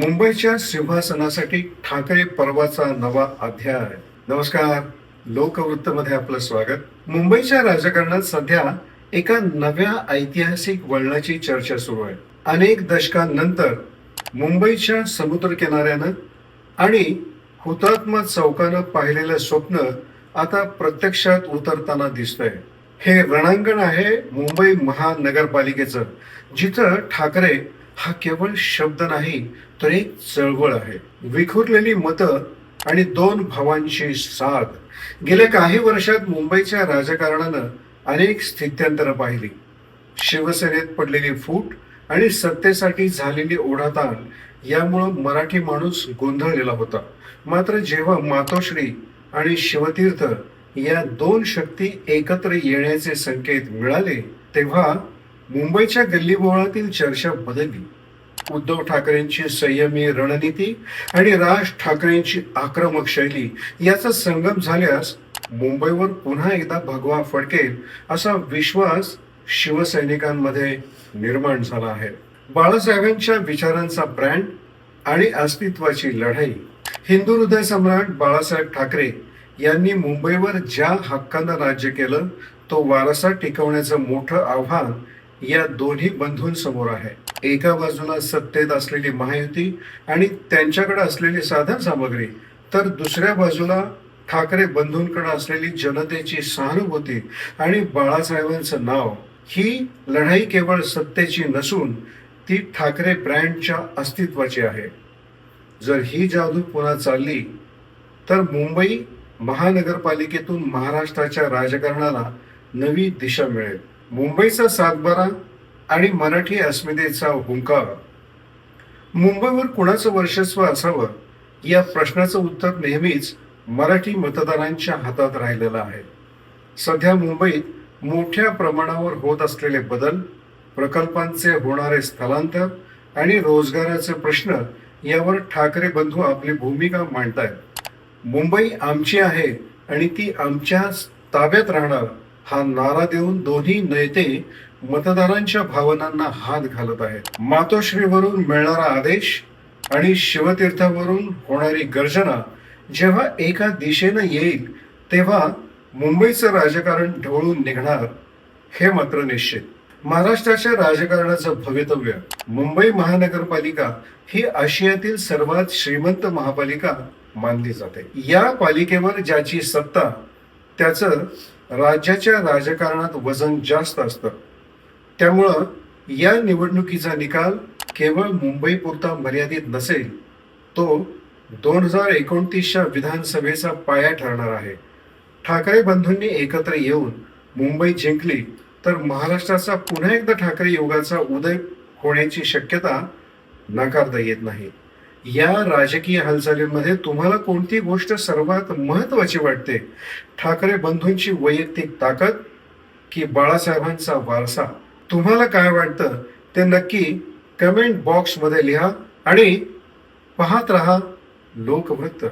मुंबईच्या सिंहासनासाठी ठाकरे पर्वाचा नवा अध्याय. नमस्कार. लोकवृत्तमध्ये आपलं स्वागत. मुंबईच्या राजकारणात सध्या एका नव्या ऐतिहासिक वळणाची चर्चा सुरू आहे. अनेक दशकांनंतर मुंबईच्या समुद्र किनाऱ्यानं आणि हुतात्मा चौकानं पाहिलेलं स्वप्न आता प्रत्यक्षात उतरताना दिसतंय. हे रणांगण आहे मुंबई महानगरपालिकेचं जिथं ठाकरे हा केवळ शब्द नाही तर एक चळवळ आहे. विखुरलेली मतं आणि दोन भावांची साथ गेल्या काही वर्षात मुंबईच्या राजकारणानं अनेक स्थित्यंतरं पाहिली. शिवसेनेत पडलेली फूट आणि सत्तेसाठी झालेली ओढाताण यामुळं मराठी माणूस गोंधळलेला होता. मात्र जेव्हा मातोश्री आणि शिवतीर्थ या दोन शक्ती एकत्र येण्याचे संकेत मिळाले तेव्हा मुंबईच्या गल्लीबोळातील चर्चा बदलली. उद्धव ठाकरेंची संयमी रणनीती आणि राज ठाकरेंची आक्रमक शैली याचा संगम झाल्यास मुंबईवर पुन्हा एकदा भगवा फडकेल असा विश्वास शिवसैनिकांमध्ये निर्माण झाला आहे. बाळासाहेबांच्या विचारांचा ब्रँड आणि अस्तित्वाची लढाई. हिंदू हृदय सम्राट बाळासाहेब ठाकरे यांनी मुंबईवर ज्या हक्कानं राज्य केलं तो वारसा टिकवण्याचं मोठं आव्हान या दोन्ही बंधूंसमोर आहे. एका बाजूला सत्तेत असलेली महायुती आणि त्यांच्याकडे असलेली साधन सामग्री तर दुसऱ्या बाजूला ठाकरे बंधूंकडे असलेली जनतेची सहानुभूती आणि बाळासाहेबांचं नाव. ही लढाई केवळ सत्तेची नसून ती ठाकरे ब्रँडच्या अस्तित्वाची आहे. जर ही जादू पुन्हा चालली तर मुंबई महानगरपालिकेतून महाराष्ट्राच्या राजकारणाला नवी दिशा मिळेल. मुंबईचा सातबारा आणि मराठी अस्मितेचा हुंकार. मुंबईवर कुणाचं वर्चस्व असावं? या प्रश्नाचं उत्तर नेहमीच मराठी मतदारांच्या हातात राहिलेलं आहे. सध्या मुंबईत मोठ्या प्रमाणावर होत असलेले बदल प्रकल्पांचे होणारे स्थलांतर आणि रोजगाराचे प्रश्न यावर ठाकरे बंधू आपली भूमिका मांडतायत. मुंबई आमची आहे आणि ती आमच्या ताब्यात राहणार हा नारा देऊन दोन्ही नेते मतदारांच्या भावनांना हात घालत आहेत. मातोश्रीवरून मिळणारा आदेश आणि शिवतीर्थावरून होणारी गर्जना जेव्हा एका दिशेनं येईल तेव्हा मुंबईचं राजकारण ढवळून निघणार हे मात्र निश्चित. महाराष्ट्राच्या राजकारणाचं भवितव्य मुंबई महानगरपालिका ही आशियातील सर्वात श्रीमंत महापालिका मानली जाते. या पालिकेवर ज्याची सत्ता त्याचं राज्याच्या राजकारणात वजन जास्त असतं. त्यामुळं या निवडणुकीचा निकाल केवळ मुंबई पुरता मर्यादित नसेल तो दोन हजार एकोणतीसच्या विधानसभेचा पाया ठरणार आहे. ठाकरे बंधूंनी एकत्र येऊन मुंबई जिंकली तर महाराष्ट्राचा पुन्हा एकदा ठाकरे योगाचा उदय होण्याची शक्यता नाकारता येत नाही. या राजकीय हालचालींमध्ये तुम्हाला कोणती गोष्ट सर्वात महत्वाची वाटते? ठाकरे बंधूंची वैयक्तिक ताकद की बाळासाहेबांचा वारसा? तुम्हाला काय वाटतं? ते नक्की कमेंट बॉक्समध्ये लिहा आणि पाहत रहा लोकवृत्त.